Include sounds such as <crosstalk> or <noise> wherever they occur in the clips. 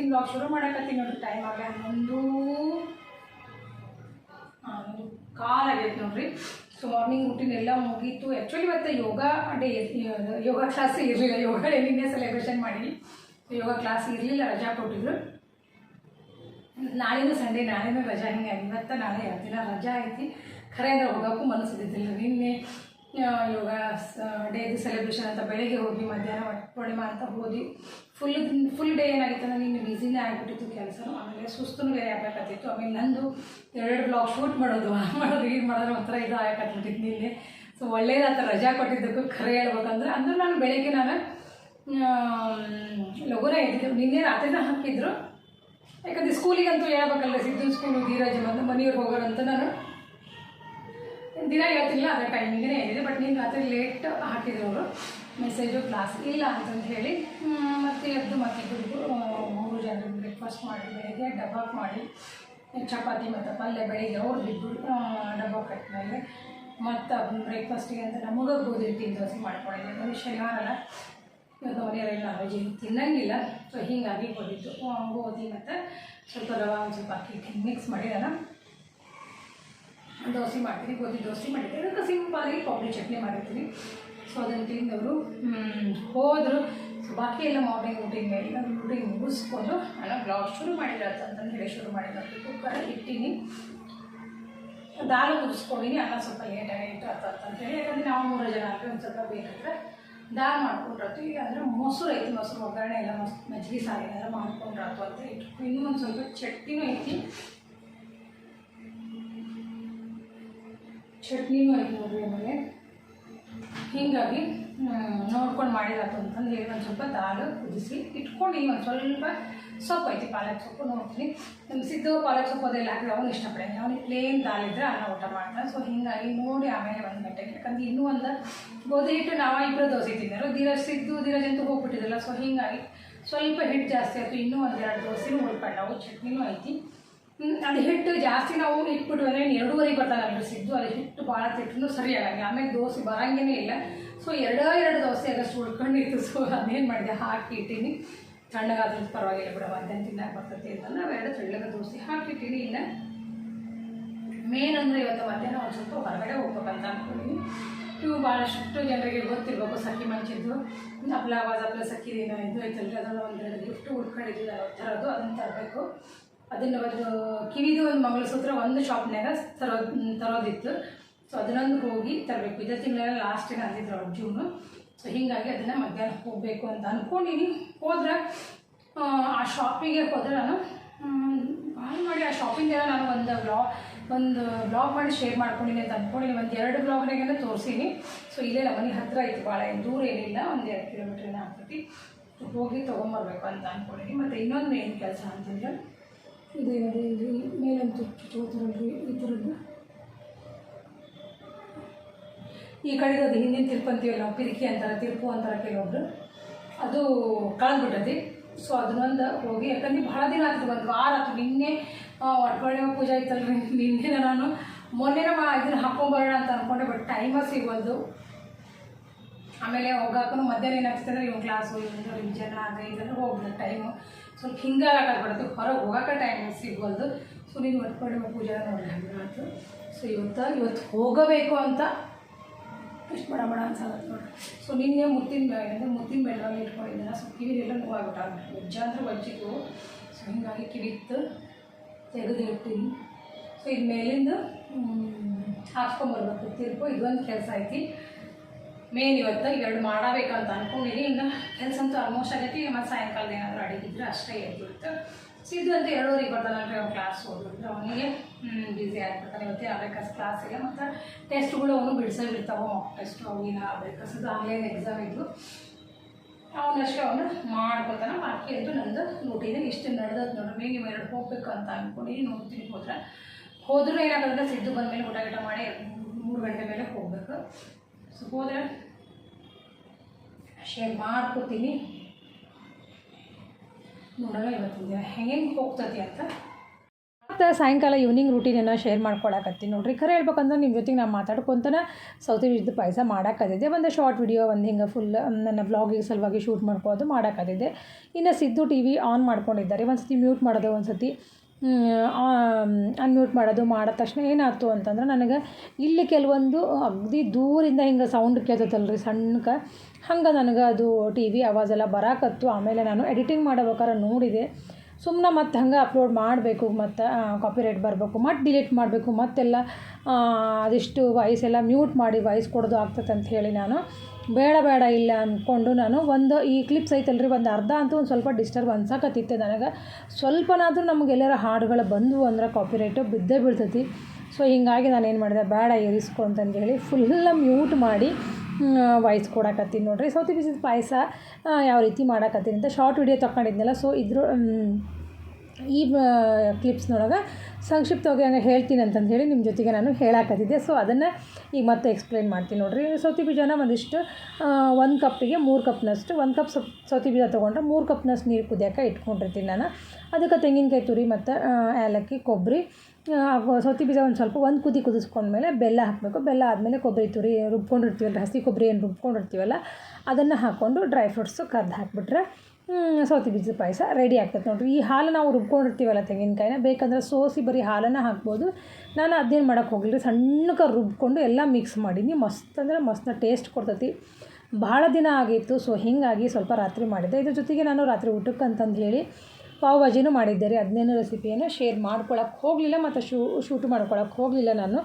ಇವತ್ತಿನ ಬ್ಲಾಗ್ ಶುರು ಮಾಡಕತ್ತೀನಿ ನೋಡ್ರಿ ಟೈಮ್ ಆಗ. ಒಂದು ಕಾಲ್ ಆಗೈತೆ ನೋಡ್ರಿ. ಸೊ ಮಾರ್ನಿಂಗ್ ರೂಟೀನ್ ಎಲ್ಲ ಮುಗೀತು. ಆ್ಯಕ್ಚುಲಿ ಇವತ್ತು ಯೋಗ ಡೇ ಯೋಗ ಕ್ಲಾಸ್ ಇರಲಿಲ್ಲ. ಯೋಗ ಡೇ ನಿನ್ನೆ ಸೆಲೆಬ್ರೇಷನ್ ಮಾಡೀನಿ. ಯೋಗ ಕ್ಲಾಸ್ ಇರಲಿಲ್ಲ, ರಜಾ ಕೊಟ್ಟಿದ್ರು. ನಾಳೆನೂ ಸಂಡೇ ನಾಳೆನೂ ರಜಾ. ಹಿಂಗೆ ಇವತ್ತು ನಾಳೆ ಎರಡು ದಿನ ರಜಾ ಐತಿ. ಖರೆ ಅಂದ್ರೆ ಹೋಗೋಕ್ಕೂ ಮನಸ್ಸಿದ್ದಿಲ್ಲ ನಿನ್ನೆ ಯೋಗ ಡೇದು ಸೆಲೆಬ್ರೇಷನ್ ಅಂತ ಬೆಳಗ್ಗೆ ಹೋಗಿ ಮಧ್ಯಾಹ್ನ ಒಟ್ಟು ಪೂರ್ಣಿಮಾ ಅಂತ ಹೋದ್ವಿ ಫುಲ್ ಫುಲ್ ಡೇ ಏನಾಗಿತ್ತು ಅಂದರೆ ನಿನ್ನೆ ಬ್ಯುಸಿನೇ ಆಗಿಬಿಟ್ಟಿತ್ತು ಕೆಲಸ ಆಮೇಲೆ ಸುಸ್ತೂ ಬೇರೆ ಆಗಬೇಕಾಗ್ತಿತ್ತು ಆಮೇಲೆ ನಂದು ಎರಡು ಬ್ಲಾಗ್ ಶೂಟ್ ಮಾಡೋದು, ಆ ಮಾಡೋದು ಇದು ಮಾಡೋದು ಒಂಥರ ಇದು ಆಗಕತ್ತಿತ್ತು ನಿನ್ನೆ. ಸೊ ಒಳ್ಳೇದಾತ ರಜಾ ಕೊಟ್ಟಿದ್ದಕ್ಕೂ ಖರೆ ಹೇಳ್ಬೇಕಂದ್ರೆ, ಅಂದ್ರೆ ನಾನು ಬೆಳಗ್ಗೆ ನಾನು ಲಘುನ ಇದ್ದಿದ್ದು ನಿನ್ನೆ ರಾತ್ರಿನ ಹಾಕಿದ್ರು. ಯಾಕಂದ್ರೆ ಸ್ಕೂಲಿಗಂತೂ ಹೇಳ್ಬೇಕಲ್ಲ ಸಿದ್ದು ಸ್ಕೂಲು ಧೀರಾಜ್ ಬಂದು ಮನೆಯವ್ರಿಗೆ ಅಂತ ನಾನು ದಿನ ಹೇಳ್ತಿಲ್ಲ, ಅದೇ ಟೈಮಿಗೆ ಏನಿದೆ ಬಟ್ ನೀನು ರಾತ್ರಿ ಲೇಟ್ ಹಾಕಿದ್ರು. ಅವರು ಮೆಸೇಜು ಕ್ಲಾಸ್ ಇಲ್ಲ ಅಂತಂದು ಹೇಳಿ ಮತ್ತೆ ಎದ್ದು ಮತ್ತೆ ಮೂರು ಜನರು ಬ್ರೇಕ್ಫಾಸ್ಟ್ ಮಾಡಿ, ಬೆಳಿಗ್ಗೆ ಡಬ್ಬಾಕ್ ಮಾಡಿ, ಚಪಾತಿ ಮತ್ತು ಪಲ್ಯ ಬೆಳಿಗ್ಗೆ ಅವ್ರು ಇಬ್ಬರು ಡಬ್ಬ ಕಟ್ಟಿದ್ಮೇಲೆ ಮತ್ತು ಬ್ರೇಕ್ಫಾಸ್ಟಿಗೆ ಅಂತ ನಮಗೆ ಗೋಧಿ ಹಿಟ್ಟಿನ ದೋಸೆ ಮಾಡ್ಕೊಂಡಿದ್ದೆ ಅಂದರೆ ಶನಿವಾರ ಅಲ್ಲ ಇವತ್ತು ಮನೆಯವರೆಲ್ಲ ನಾನ್ ವೆಜ್ ತಿನ್ನಂಗಿಲ್ಲ ಸೊ ಹೀಗಾಗಿ ಗೋಧಿದ್ದು ಗೋಧಿ ಮತ್ತು ಸ್ವಲ್ಪ ರವಾ ಒಂದು ಸ್ವಲ್ಪ ಅಕ್ಕಿ ಮಿಕ್ಸ್ ಮಾಡಿ ದೋಸೆ ಮಾಡ್ತೀನಿ, ಗೋಧಿ ದೋಸೆ ಮಾಡಿದ್ದೀನಿ ಅದಕ್ಕೆ ಸಿಂಪಾಗಿ ಕೊಬ್ಬರಿ ಚಟ್ನಿ ಮಾಡಿರ್ತೀನಿ. ಸೊ ಅದನ್ನು ತಿಂದವರು ಹೋದರು. ಬಾಕಿ ಎಲ್ಲ ಮಾರ್ನಿಂಗ್ ಊಟಿಂಗ್ ಮೇಲೆ ನಾನು ಊಟಿಂಗ್ ಮುಗಿಸ್ಕೊಂಡು ನಾನು ಬ್ಲಾಗ್ ಶುರು ಮಾಡಿರತ್ತೆ ಅಂತಂದು ಹೇಳಿ ಶುರು ಮಾಡಿದ್ರೆ. ಕುಕ್ಕರ್ ಇಟ್ಟೀನಿ. ದಾಲು ಕುದಿಸ್ಕೊಂಡಿನಿ, ಅನ್ನ ಸ್ವಲ್ಪ ಲೇಟ್ ಆಗೈತೆ ಅಂತ ಹೇಳಿ. ಯಾಕಂದ್ರೆ ನಾವು ಮೂರು ಜನ ಆದರೆ ಒಂದು ಸ್ವಲ್ಪ ಬೇಕಾದ್ರೆ ದಾಲ್ ಮಾಡ್ಕೊಂಡಿರ್ತೀವಿ ಅಂದರೆ ಮೊಸರು ಐತಿ, ಮೊಸರು ಒಗ್ಗರಣೆ ಎಲ್ಲ ಮಸ್ ಮಜ್ಜಿಗೆ ಸಾರು ಎಲ್ಲ ಮಾಡ್ಕೊಂಡ್ರತ್ತು ಅಂತ ಇಟ್ಟು ಇನ್ನೂ ಒಂದು ಸ್ವಲ್ಪ ಚಟ್ನಿನೂ ಐತಿ. ಚಟ್ನಿನೂ ಐತೆ ನೋಡಿರಿ ಆಮೇಲೆ. ಹೀಗಾಗಿ ನೋಡ್ಕೊಂಡು ಮಾಡಿದಾತು ಅಂತಂದು ಹೇಳಿ ಒಂದು ಸ್ವಲ್ಪ ದಾಳು ಕುದಿಸಿ ಇಟ್ಕೊಂಡು, ಒಂದು ಸ್ವಲ್ಪ ಸೊಪ್ಪು ಐತಿ, ಪಾಲಕ್ ಸೊಪ್ಪು ನೋಡ್ತೀನಿ. ನಮ್ಮ ಸಿದ್ದು ಪಾಲಕ್ ಸೊಪ್ಪು ಅದೆಲ್ಲ ಹಾಕಿದ್ರೆ ಅವನು ಇಷ್ಟಪಡೋಂಗೆ ಅವನಿಗೆ ಪ್ಲೇನ್ ದಾಲ್ ಇದ್ದರೆ ಅನ್ನ ಊಟ ಮಾಡ್ತಾನೆ. ಸೊ ಹೀಗಾಗಿ ನೋಡಿ ಆಮೇಲೆ ಒಂದು ಗಂಟೆಗೆ ಯಾಕಂದ್ರೆ ಇನ್ನೂ ಒಂದು ಗೋಧಿ ಹಿಟ್ಟು ನಾವು ಇಬ್ಬರು ದೋಸೆ ತಿಂದರು ಧೀರಜ್ ಸಿದ್ದು, ಧೀರಜ್ ಜಂತು ಹೋಗ್ಬಿಟ್ಟಿದ್ದಲ್ಲ ಸೊ ಹೀಗಾಗಿ ಸ್ವಲ್ಪ ಹಿಟ್ಟು ಜಾಸ್ತಿ ಆಯಿತು. ಇನ್ನೂ ಒಂದೆರಡು ದೋಸೆನೂ ಉಳ್ಕೊಂಡವು ಚಟ್ನಿನೂ ಐತಿ. ಅದು ಹಿಟ್ಟು ಜಾಸ್ತಿ ನಾವು ಇಟ್ಬಿಟ್ಟು ಅಂದರೆ ಎರಡೂವರೆಗೆ ಬರ್ತಾನಲ್ಲ ಸಿದ್ದು ಅದು ಹಿಟ್ಟು ಭಾಳ ತಿಟ್ಟು ಆಗಲ್ಲ. ಆಮೇಲೆ ದೋಸೆ ಬರೋಂಗೇನೇ ಇಲ್ಲ. ಸೊ ಎರಡೋ ಎರಡು ದೋಸೆ ಆಗಷ್ಟು ಉಳ್ಕೊಂಡಿತ್ತು. ಸೊ ಅದೇನು ಮಾಡಿದೆ? ಹಾಕಿ ಇಟ್ಟೀನಿ. ತಣ್ಣಗಾದ್ರೂ ಪರವಾಗಿಲ್ಲ ಬಿಡ, ಮಧ್ಯಾಹ್ನ ತಿನ್ನಕ್ಕೆ ಬರ್ತೈತಿ ಅಂತ ನಾವು ಎರಡು ತೆಳ್ಳಗ ದೋಸೆ ಹಾಕಿಟ್ಟೀನಿ ಇಲ್ಲ. ಮೇನ್ ಅಂದರೆ ಇವತ್ತು ಮಧ್ಯಾಹ್ನ ಒಂದು ಸ್ವಲ್ಪ ಹೊರಗಡೆ ಹೋಗ್ಬೇಕಂತ ಅಂದ್ಕೊಂಡಿನಿ ಇವು ಭಾಳಷ್ಟು ಜನರಿಗೆ ಗೊತ್ತಿರ್ಬೇಕು, ಸಖಿ ಮಂಚಿದ್ದು ಹಪ್ಲ ಆವಾಜ್ ಹಪ್ಲ ಸಖಿದೇನೋ ಇದು ಐತಲ್ರಿ? ಅದನ್ನು ಒಂದೆರಡು ಗಿಫ್ಟ್ ಉಳ್ಕೊಂಡಿದ್ದು ನಾನು ತರೋದು ಅದನ್ನು ತರಬೇಕು. ಅದನ್ನು ಒಂದು ಕಿವಿದು ಒಂದು ಮಂಗಳಸೂತ್ರ ಒಂದು ಶಾಪ್ನಾಗ ತರೋ ತರೋದಿತ್ತು. ಸೊ ಅದನ್ನೊಂದು ಹೋಗಿ ತರಬೇಕು. ಇದೇ ತಿಂಗಳ ಲಾಸ್ಟಿಗೆ ಅಂದಿದ್ರು ಅವ್ರು ಜೂನು. ಸೊ ಹೀಗಾಗಿ ಅದನ್ನು ಮಧ್ಯಾಹ್ನ ಹೋಗಬೇಕು ಅಂತ ಅಂದ್ಕೊಂಡಿನಿ ಹೋದ್ರೆ ಆ, ಶಾಪಿಗೆ ಹೋದ್ರೆ ನಾನು ಭಾಳ ಮಾಡಿ ಆ ಶಾಪಿಂಗ್ ಎಲ್ಲ ನಾನು ಒಂದು ಬ್ಲಾಗ್ ಒಂದು ಬ್ಲಾಗ್ ಮಾಡಿ ಶೇರ್ ಮಾಡ್ಕೊಂಡಿನಿ ಅಂತ ಅಂದ್ಕೊಂಡಿನಿ ಒಂದು ಎರಡು ಬ್ಲಾಗ್ನಾಗೆಲ್ಲ ತೋರಿಸಿನಿ. ಸೊ ಇಲ್ಲೇ ನಮ್ಮ ಮನೆ ಹತ್ತಿರ ಐತಿ ಭಾಳ ಏನು ದೂರ ಏನಿಲ್ಲ. ಒಂದು ಎರಡು ಕಿಲೋಮೀಟ್ರಿನ ಆಗ್ತೈತಿ ಸೊ ಹೋಗಿ ತೊಗೊಂಬರ್ಬೇಕು ಅಂತ ಅಂದ್ಕೊಂಡಿನಿ ಮತ್ತು ಇನ್ನೊಂದು ಮೇನ್ ಕೆಲಸ ಅಂತಂದ್ರೆ ಇದು ಅದೇ ಇದು ಮೇಲಂತೂ ಚುಚ್ಚೋತಾರಲ್ರಿ ಈ ಥರದ್ದು. ಈ ಕಡೆದು ಅದು ಹಿಂದಿನ ತಿರುಪು ಅಂತೀವಲ್ಲ, ನಾವು ಪಿರಿಕಿ ಅಂತಾರೆ, ತಿರುಪು ಅಂತಾರೆ ಕೆಲವೊಬ್ರು. ಅದು ಕಳೆದ್ಬಿಟ್ಟತಿ ಸೊ ಅದನ್ನೊಂದು ಹೋಗಿ, ಯಾಕಂದ್ರೆ ಭಾಳ ದಿನ ಆಗ್ತದೆ ಒಂದು ವಾರ ಆಯ್ತು ನಿನ್ನೆ ಒಟ್ಕೊಳ್ಳೆ ಪೂಜೆ ಐತಲ್ರಿ <laughs> ನಿನ್ನೆ ನಾನು ಮೊನ್ನೆ ಮಾ ಇದನ್ನ ಹಾಕೊಂಬರೋಣ ಅಂತ ಅಂದ್ಕೊಂಡೆ ಬಟ್ ಟೈಮ ಸಿಗೋದು ಆಮೇಲೆ ಹೋಗಾಕೂ ಮಧ್ಯಾಹ್ನ ಏನಾಗ್ತದೆ ಅಂದ್ರೆ ಕ್ಲಾಸ್ ಇವನು ರಿವಿಷನ್ ಆಗ ಇದೆಲ್ಲ ಹೋಗ್ಬಿಡುತ್ತೆ ಟೈಮು ಸ್ವಲ್ಪ ಹಿಂಗಾಗಬಿಡುತ್ತೆ ಹೊರಗೆ ಹೋಗೋಕೆ ಟೈಮ್ ಸಿಗ್ಬೋದು ಸೊ ನೀನು ಹೊತ್ಕೊಂಡು ಪೂಜೆ ನೋಡಿ ಆಯಿತು ಸೊ ಇವತ್ತು ಇವತ್ತು ಹೋಗಬೇಕು ಅಂತ ಇಷ್ಟು ಬಡ ಬಡ ಅನ್ಸಲ್ಲ ಸೊ ನಿನ್ನೆ ಮುತ್ತಿನ ಅಂದರೆ ಮುತ್ತಿನ ಬೆಳ್ಳಲ್ಲಿ ಇಟ್ಕೊಂಡಿದ್ದೆ ಸೊ ಕಿವಿಲೆಲ್ಲ ನೋವಾಗ್ಬಿಟ್ಟು. ವಜ್ಜ ಅಂದ್ರೆ ವಜ್ಜಿತ್ತು ಸೊ ಹಿಂಗಾಗಿ ಕಿವಿತ್ತು ತೆಗೆದು ಇಡ್ತೀನಿ. ಸೊ ಇದು ಮೇಲಿಂದ ಹಾಕ್ಕೊಂಬರ್ಬೇಕು ತಿರ್ಪು ಇದೊಂದು ಕೆಲಸ ಐತಿ. ಮೇನ್ ಇವತ್ತು ಎರಡು ಮಾಡಬೇಕಂತ ಅನ್ಕೊಂಡಿನಿ. ಹಿಂಗೆ ಕೆಲಸ ಅಂತೂ ಆಲ್ಮೋಸ್ಟ್ ಆಗೈತಿ. ಮತ್ತು ಸಾಯಂಕಾಲದ ಏನಾದರೂ ಅಡಿಗಿದ್ರೆ ಅಷ್ಟೇ ಎದ್ಬಿಡ್ತು ಸಿದ್ದು ಅಂತ ಅಂತ ಎರಡೂವರೆಗೆ ಅಂದರೆ ಅವ್ನು ಕ್ಲಾಸ್ ಹೋಗ್ಬಿಟ್ರೆ ಅವನಿಗೆ ಬ್ಯುಸಿ ಆಗ್ಬಿಡ್ತಾನೆ ಇವತ್ತೇ ಅಬೇಕಸ್ ಕ್ಲಾಸಿಗೆ ಮತ್ತು ಟೆಸ್ಟ್ಗಳು ಅವನು ಬಿಡಿಸೇ ಬಿಡ್ತಾವೆ ಮಾಕ್ ಟೆಸ್ಟ್ ಅವಿನ ಅಬ್ರೇಕಸ್ ಅದು ಆನ್ಲೈನ್ ಎಕ್ಸಾಮ್ ಇದ್ದು ಅವನಷ್ಟೇ ಅವನು ಮಾಡ್ಕೊತಾನೆ. ಬಾಕಿ ಅಂತೂ ನಂದು ರೂಟೀನ್ ಇಷ್ಟು ನಡೆದದ್ದು ನೋಡಿ. ಮೇ ನೀವು ಎರಡು ಹೋಗ್ಬೇಕು ಅಂತ ಅಂದ್ಕೊಂಡು ನೋಡ್ತೀನಿ ಹೋದ್ರೆ. ಹೋದ್ರೂ ಏನಾಗುತ್ತೆ ಸಿದ್ದು ಬಂದಮೇಲೆ ಊಟ ಗೀಟ ಮಾಡಿ ಮೂರು ಗಂಟೆ ಮೇಲೆ ಹೋಗ್ಬೇಕು. ಸೊ ಶೇರ್ ಮಾಡ್ಕೊತೀನಿ. ನೋಡೋಣ ಇವತ್ತಿನ ಹೆಂಗೆ ಹೋಗ್ತತಿ ಅಂತ. ಮತ್ತು ಸಾಯಂಕಾಲ ಈವ್ನಿಂಗ್ ರೂಟೀನನ್ನು ಶೇರ್ ಮಾಡ್ಕೊಳಕತ್ತೀನಿ ನೋಡ್ರಿ. ಖರೆ ಹೇಳ್ಬೇಕಂದ್ರೆ ನಿಮ್ಮ ಜೊತೆಗೆ ನಾನು ಮಾತಾಡ್ಕೊತನ ಸೌತಿ ಬೀಜದ ಪಾಯಸ ಮಾಡೋಕ್ಕತ್ತಿದ್ದೆ ಒಂದು ಶಾರ್ಟ್ ವಿಡಿಯೋ ಒಂದು ಹಿಂಗೆ ಫುಲ್ ನನ್ನ ಬ್ಲಾಗಿಗೆ ಸಲುವಾಗಿ ಶೂಟ್ ಮಾಡ್ಕೊಳೋದು ಮಾಡೋಕ್ಕತ್ತಿದ್ದೆ ಇನ್ನು ಸಿದ್ದು ಟಿ ವಿ ಆನ್ ಮಾಡ್ಕೊಂಡಿದ್ದಾರೆ. ಒಂದು ಸತಿ ಮ್ಯೂಟ್ ಮಾಡೋದು ಒಂದು ಸತಿ ಅನ್ಮ್ಯೂಟ್ ಮಾಡೋದು ಮಾಡಿದ ತಕ್ಷಣ ಏನಾಯ್ತು ಅಂತಂದ್ರೆ ನನಗೆ ಇಲ್ಲಿ ಕೆಲವೊಂದು ಅಗದಿ ದೂರಿಂದ ಹಿಂಗೆ ಸೌಂಡ್ ಕೇಳ್ತೈತಲ್ರಿ ರೀ ಸಣ್ಣಕ್ಕೆ ಹಂಗೆ ನನಗೆ ಅದು ಟಿ ವಿ ಆವಾಜೆಲ್ಲ ಬರಾಕತ್ತು. ಆಮೇಲೆ ನಾನು ಎಡಿಟಿಂಗ್ ಮಾಡ್ಬೇಕಾದ್ರೆ ನೋಡಿದೆ. ಸುಮ್ಮನೆ ಮತ್ತೆ ಹಂಗೆ ಅಪ್ಲೋಡ್ ಮಾಡಬೇಕು, ಮತ್ತು ಕಾಪಿರೈಟ್ ಬರಬೇಕು, ಮತ್ತು ಡಿಲೀಟ್ ಮಾಡಬೇಕು, ಮತ್ತೆಲ್ಲ ಅದಿಷ್ಟು ವಾಯ್ಸ್ ಎಲ್ಲ ಮ್ಯೂಟ್ ಮಾಡಿ ವಾಯ್ಸ್ ಕೊಡೋದು ಆಗ್ತದೆ ಅಂತ ಹೇಳಿ ನಾನು ಬೇಡ ಬೇಡ, ಇಲ್ಲ ಅಂದ್ಕೊಂಡು ನಾನು ಒಂದು ಈ ಕ್ಲಿಪ್ಸ್ ಐತಲ್ರಿ ಒಂದು ಅರ್ಧ ಅಂತೂ ಒಂದು ಸ್ವಲ್ಪ ಡಿಸ್ಟರ್ಬ್ ಅನ್ಸಕತ್ತಿತ್ತು ನನಗೆ. ಸ್ವಲ್ಪನಾದರೂ ನಮ್ಗೆ ಎಲ್ಲಾರ ಹಾಡುಗಳು ಬಂದವು ಅಂದ್ರೆ ಕಾಪಿರೈಟು ಬಿದ್ದೇ ಬೀಳ್ತೈತಿ. ಸೊ ಹೀಗಾಗಿ ನಾನು ಏನು ಮಾಡಿದೆ, ಬೇಡ, ಇರಿಸ್ಕೊ ಅಂತಂದು ಹೇಳಿ ಫುಲ್ಲ ಮ್ಯೂಟ್ ಮಾಡಿ ವಾಯ್ಸ್ ಕೊಡಕತ್ತೀನಿ ನೋಡ್ರಿ. ಸೌತಿ ಬಿಸಿದ ಪಾಯಸ ಯಾವ ರೀತಿ ಮಾಡಕತ್ತೀನಿ ಅಂತ ಶಾರ್ಟ್ ವಿಡಿಯೋ ತಗೊಂಡಿದ್ನಲ್ಲ ಸೊ ಇದ್ರ ಈ ಕ್ಲಿಪ್ಸ್ನೊಳಗೆ ಸಂಕ್ಷಿಪ್ತವಾಗಿ ಹಂಗೆ ಹೇಳ್ತೀನಿ ಅಂತಂದು ಹೇಳಿ ನಿಮ್ಮ ಜೊತೆಗೆ ನಾನು ಹೇಳಾಕತ್ತಿದ್ದೆ. ಸೊ ಅದನ್ನು ಈಗ ಮತ್ತೆ ಎಕ್ಸ್ಪ್ಲೈನ್ ಮಾಡ್ತೀನಿ ನೋಡಿರಿ. ಸೌತಿ ಬೀಜನ ಒಂದಿಷ್ಟು ಒಂದು ಕಪ್ಪಿಗೆ ಮೂರು ಕಪ್ನಷ್ಟು, ಒಂದು ಕಪ್ ಸೌತಿ ಬೀಜ ತೊಗೊಂಡ್ರೆ ಮೂರು ಕಪ್ನಷ್ಟು ನೀರು ಕುದಿಯೋಕೆ ಇಟ್ಕೊಂಡಿರ್ತೀನಿ ನಾನು. ಅದಕ್ಕೆ ತೆಂಗಿನಕಾಯಿ ತುರಿ ಮತ್ತು ಏಲಕ್ಕಿ ಕೊಬ್ಬರಿ ಸೌತಿ ಬೀಜ ಒಂದು ಸ್ವಲ್ಪ ಒಂದು ಕುದಿ ಕುದಿಸ್ಕೊಂಡ್ಮೇಲೆ ಬೆಲ್ಲ ಹಾಕಬೇಕು. ಬೆಲ್ಲ ಆದಮೇಲೆ ಕೊಬ್ಬರಿ ತುರಿ ರುಬ್ಕೊಂಡಿರ್ತೀವಲ್ಲ, ಹಸಿ ಕೊಬ್ಬರಿ ಏನು ರುಬ್ಕೊಂಡಿರ್ತೀವಲ್ಲ, ಅದನ್ನು ಹಾಕ್ಕೊಂಡು ಡ್ರೈ ಫ್ರೂಟ್ಸು ಕರ್ದು ಹಾಕಿಬಿಟ್ರೆ ಸೌತಿ ಬೀಜದ ಪಾಯಸ ರೆಡಿ ಆಗ್ತದೆ ನೋಡಿರಿ. ಈ ಹಾಲು ನಾವು ರುಬ್ಕೊಂಡಿರ್ತೀವಲ್ಲ ತೆಂಗಿನಕಾಯಿನ, ಬೇಕಂದ್ರೆ ಸೋಸಿ ಬರೀ ಹಾಲನ್ನು ಹಾಕ್ಬೋದು. ನಾನು ಅದೇನು ಮಾಡೋಕ್ಕೆ ಹೋಗಲಿಲ್ಲ ಸಣ್ಣಕ್ಕೆ ರುಬ್ಕೊಂಡು ಎಲ್ಲ ಮಿಕ್ಸ್ ಮಾಡೀನಿ. ಮಸ್ತ್ ಅಂದರೆ ಮಸ್ತ್ ಟೇಸ್ಟ್ ಕೊಡ್ತೈತಿ. ಭಾಳ ದಿನ ಆಗಿತ್ತು ಸೊ ಹೀಗಾಗಿ ಸ್ವಲ್ಪ ರಾತ್ರಿ ಮಾಡಿದ್ದೆ ಇದ್ರ ಜೊತೆಗೆ ನಾನು ರಾತ್ರಿ ಊಟಕ್ಕೆ ಅಂತಂದು ಹೇಳಿ ಪಾವ್ ಭಾಜಿನೂ ಮಾಡಿದ್ದೆ ರೀ. ಅದನ್ನೇನು ರೆಸಿಪಿಯನ್ನು ಶೇರ್ ಮಾಡ್ಕೊಳಕ್ಕೆ ಹೋಗಲಿಲ್ಲ, ಮತ್ತು ಶೂ ಶೂಟ್ ಮಾಡ್ಕೊಳಕ್ಕೆ ಹೋಗಲಿಲ್ಲ ನಾನು.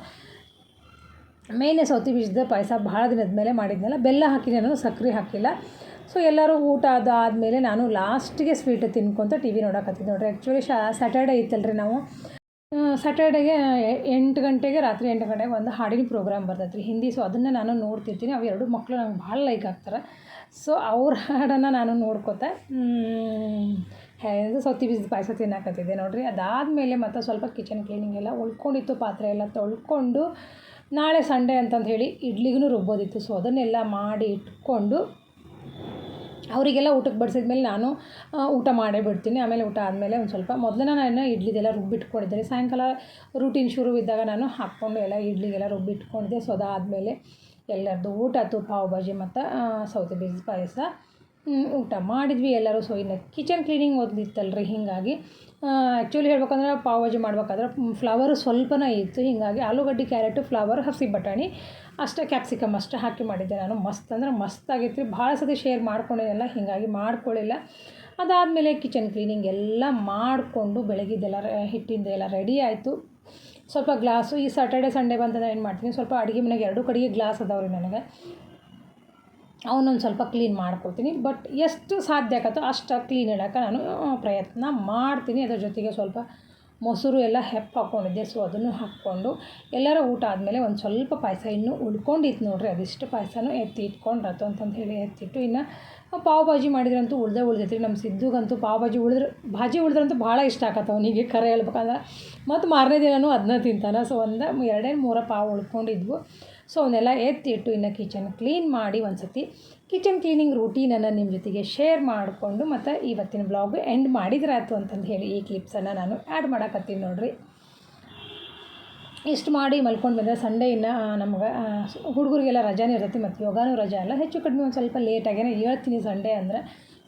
ಮೇಯ್ನೆ ಸೌತಿ ಬೀಜದ ಪಾಯಸ ಭಾಳ ದಿನದ ಮೇಲೆ ಮಾಡಿದ್ನಲ್ಲ, ಬೆಲ್ಲ ಹಾಕಿ ನಾನು ಸಕ್ಕರೆ ಹಾಕಿಲ್ಲ. ಸೊ ಎಲ್ಲರೂ ಊಟ ಅದು ಆದಮೇಲೆ ನಾನು ಲಾಸ್ಟಿಗೆ ಸ್ವೀಟ್ ತಿನ್ಕೊತ ಟಿ ವಿ ನೋಡಕತ್ತಿದ್ದೆ ನೋಡ್ರಿ. ಆ್ಯಕ್ಚುಲಿ ಶಾ ಸ್ಯಾಟರ್ಡೇ ಇತ್ತಲ್ರಿ ನಾವು. ಸ್ಯಾಟರ್ಡೆಗೆ ಎಂಟು ಗಂಟೆಗೆ, ರಾತ್ರಿ ಎಂಟು ಗಂಟೆಗೆ ಒಂದು ಹಾಡಿನ ಪ್ರೋಗ್ರಾಮ್ ಬರ್ತೈತೆ ಹಿಂದಿ. ಸೊ ಅದನ್ನು ನಾನು ನೋಡ್ತಿರ್ತೀನಿ. ಅವು ಎರಡು ಮಕ್ಕಳು ನಂಗೆ ಭಾಳ ಲೈಕ್ ಆಗ್ತಾರೆ. ಸೊ ಅವ್ರ ಹಾಡನ್ನು ನಾನು ನೋಡ್ಕೊತ ಇದು ಸೌತಿ ಬೀಜದ ಪಾಯಸ ತಿನ್ನಕತ್ತಿದ್ದೆ ನೋಡಿರಿ. ಅದಾದಮೇಲೆ ಮತ್ತು ಸ್ವಲ್ಪ ಕಿಚನ್ ಕ್ಲೀನಿಂಗ್ ಎಲ್ಲ ಉಳ್ಕೊಂಡಿತ್ತು, ಪಾತ್ರೆ ಎಲ್ಲ ತೊಳ್ಕೊಂಡು ನಾಳೆ ಸಂಡೇ ಅಂತಂದು ಹೇಳಿ ಇಡ್ಲಿಗೂ ರುಬ್ಬೋದಿತ್ತು. ಸೊ ಅದನ್ನೆಲ್ಲ ಮಾಡಿ ಇಟ್ಕೊಂಡು ಅವರಿಗೆಲ್ಲ ಊಟಕ್ಕೆ ಬಡಿಸಿದ್ಮೇಲೆ ನಾನು ಊಟ ಮಾಡೇ ಬಿಡ್ತೀನಿ. ಆಮೇಲೆ ಊಟ ಆದಮೇಲೆ ಒಂದು ಸ್ವಲ್ಪ ಮೊದಲೇ ನಾನು ಇಡ್ಲಿದೆಲ್ಲ ರುಬ್ಬಿಟ್ಕೊಂಡಿದ್ದೆ ಸಾಯಂಕಾಲ ರೂಟೀನ್ ಶುರು ಇದ್ದಾಗ ನಾನು ಹಾಕ್ಕೊಂಡು ಎಲ್ಲ ಇಡ್ಲಿಗೆಲ್ಲ ರುಬ್ಬಿಟ್ಕೊಂಡಿದ್ದೆ. ಸೊ ಅದಾದಮೇಲೆ ಎಲ್ಲರದ್ದು ಊಟ ಆಯ್ತು ಪಾವ್ ಭಾಜಿ ಮತ್ತು ಸೌತೆ ಬೀಜ ಪಾಯಸ ಊಟ ಮಾಡಿದ್ವಿ ಎಲ್ಲರೂ. ಸೊ ಇನ್ನು ಕಿಚನ್ ಕ್ಲೀನಿಂಗ್ ಓದಿತ್ತಲ್ರಿ ಹೀಗಾಗಿ ಆ್ಯಕ್ಚುಲಿ ಹೇಳ್ಬೇಕಂದ್ರೆ ಪಾವ್ ಭಾಜಿ ಮಾಡ್ಬೇಕಾದ್ರೆ ಫ್ಲವರು ಸ್ವಲ್ಪನೇ ಇತ್ತು. ಹೀಗಾಗಿ ಆಲೂಗಡ್ಡೆ, ಕ್ಯಾರೆಟು ಫ್ಲವರ್ ಹಸಿ ಬಟಾಣಿ, ಅಷ್ಟೇ ಕ್ಯಾಪ್ಸಿಕಮ್ ಅಷ್ಟೇ ಹಾಕಿ ಮಾಡಿದ್ದೆ ನಾನು. ಮಸ್ತ್ ಅಂದ್ರೆ ಮಸ್ತ್ ಆಗಿತ್ತು. ರೀ ಭಾಳ ಸತಿ ಶೇರ್ ಮಾಡ್ಕೊಂಡಿದ್ದೆಲ್ಲ ಹೀಗಾಗಿ ಮಾಡ್ಕೊಳ್ಳಿಲ್ಲ. ಅದಾದಮೇಲೆ ಕಿಚನ್ ಕ್ಲೀನಿಂಗ್ ಎಲ್ಲ ಮಾಡಿಕೊಂಡು ಹಿಟ್ಟಿಂದ ಎಲ್ಲ ರೆಡಿ ಆಯಿತು. ಸ್ವಲ್ಪ ಗ್ಲಾಸು ಈ ಸಾಟರ್ಡೆ ಸಂಡೇ ಬಂತಂದ್ರೆ ಏನು ಮಾಡ್ತೀನಿ, ಸ್ವಲ್ಪ ಅಡುಗೆ ಮನೆಗೆ ಎರಡೂ ಕಡೆಗೆ ಗ್ಲಾಸ್ ಅದಾವೆ ರೀ ನನಗೆ. ಅವನೊಂದು ಸ್ವಲ್ಪ ಕ್ಲೀನ್ ಮಾಡ್ಕೊಳ್ತೀನಿ ಬಟ್ ಎಷ್ಟು ಸಾಧ್ಯ ಆಗತ್ತೋ ಅಷ್ಟು ಕ್ಲೀನ್ ಇಡೋಕೆ ನಾನು ಪ್ರಯತ್ನ ಮಾಡ್ತೀನಿ. ಅದ್ರ ಜೊತೆಗೆ ಸ್ವಲ್ಪ ಮೊಸರು ಎಲ್ಲ ಹೆಪ್ಪು ಹಾಕ್ಕೊಂಡಿದ್ದೆ ಸೊ ಅದನ್ನು ಹಾಕ್ಕೊಂಡು ಎಲ್ಲರ ಊಟ ಆದಮೇಲೆ ಒಂದು ಸ್ವಲ್ಪ ಪಾಯಸ ಇನ್ನೂ ಉಳ್ಕೊಂಡಿತ್ತು ನೋಡ್ರಿ. ಅದಿಷ್ಟು ಪಾಯಸನೂ ಎತ್ತಿ ಇಟ್ಕೊಂಡ್ರತು ಅಂತಂದು ಹೇಳಿ ಎತ್ತಿಟ್ಟು ಇನ್ನು ಪಾವ್ ಭಾಜಿ ಮಾಡಿದ್ರಂತೂ ಉಳ್ದೆ ಉಳ್ದೈತ್ರಿ. ನಮ್ಮ ಸಿದ್ದುಗಂತೂ ಪಾವ್ ಭಾಜಿ ಉಳಿದ್ರೆ, ಭಾಜಿ ಉಳಿದ್ರಂತೂ ಭಾಳ ಇಷ್ಟ ಆಗತ್ತೆ ಅವನಿಗೆ ಕರೆ ಹೇಳ್ಬೇಕಂದ್ರೆ. ಮತ್ತು ಮಾರನೇ ದಿನವೂ ಅದನ್ನ ತಿಂತಾನೆ. ಸೊ ಒಂದು ಎರಡೇ ಮೂರ ಪಾವ್ ಉಳ್ಕೊಂಡಿದ್ವು. ಸೊ ಅವನ್ನೆಲ್ಲ ಎತ್ತಿಟ್ಟು ಇನ್ನು ಕಿಚನ್ ಕ್ಲೀನ್ ಮಾಡಿ ಒಂದು ಸತಿ ಕಿಚನ್ ಕ್ಲೀನಿಂಗ್ ರೂಟೀನನ್ನು ನಿಮ್ಮ ಜೊತೆಗೆ ಶೇರ್ ಮಾಡಿಕೊಂಡು ಮತ್ತು ಇವತ್ತಿನ ಬ್ಲಾಗ್ ಎಂಡ್ ಮಾಡಿದ್ರಾಯ್ತು ಅಂತಂದು ಹೇಳಿ ಈ ಕ್ಲಿಪ್ಸನ್ನು ನಾನು ಆ್ಯಡ್ ಮಾಡಕತ್ತೀನಿ ನೋಡಿರಿ. ಇಷ್ಟು ಮಾಡಿ ಮಲ್ಕೊಂಡು ಬಂದರೆ ಸಂಡೇ ಇನ್ನು ನಮ್ಗೆ ಹುಡುಗರಿಗೆಲ್ಲ ರಜಾನೇ ಇರ್ತೈತಿ ಮತ್ತು ಯೋಗಾನೂ ರಜಾ ಅಲ್ಲ, ಹೆಚ್ಚು ಕಡಿಮೆ ಒಂದು ಸ್ವಲ್ಪ ಲೇಟಾಗೇ ಹೇಳ್ತೀನಿ ಸಂಡೇ ಅಂದರೆ.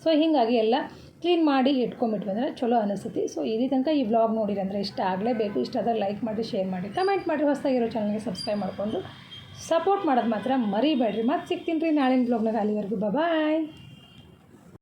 ಸೊ ಹೀಗಾಗಿ ಎಲ್ಲ ಕ್ಲೀನ್ ಮಾಡಿ ಇಟ್ಕೊಂಬಿಟ್ವಿ ಅಂದರೆ ಚಲೋ ಅನಿಸ್ತೈತಿ. ಸೊ ಇಲ್ಲಿ ತನಕ ಈ ಬ್ಲಾಗ್ ನೋಡಿರಿ ಅಂದರೆ ಇಷ್ಟ ಆಗಲೇಬೇಕು. ಇಷ್ಟ ಆದರೆ ಲೈಕ್ ಮಾಡಿ ಶೇರ್ ಮಾಡಿ ಕಮೆಂಟ್ ಮಾಡಿ. ಹೊಸದಾಗಿರೋ ಚಾನಲ್ಗೆ ಸಬ್ಸ್ಕ್ರೈಬ್ ಮಾಡಿಕೊಂಡು ಸಪೋರ್ಟ್ ಮಾಡೋದು ಮಾತ್ರ ಮರಿಬೇಡ್ರಿ. ಮತ್ತೆ ಸಿಗ್ತೀನಿ ರೀ ನಾಳಿನ ಬ್ಲಾಗ್ನಾಗ ಅಲ್ಲಿವರೆಗೂ ಬಾಯ್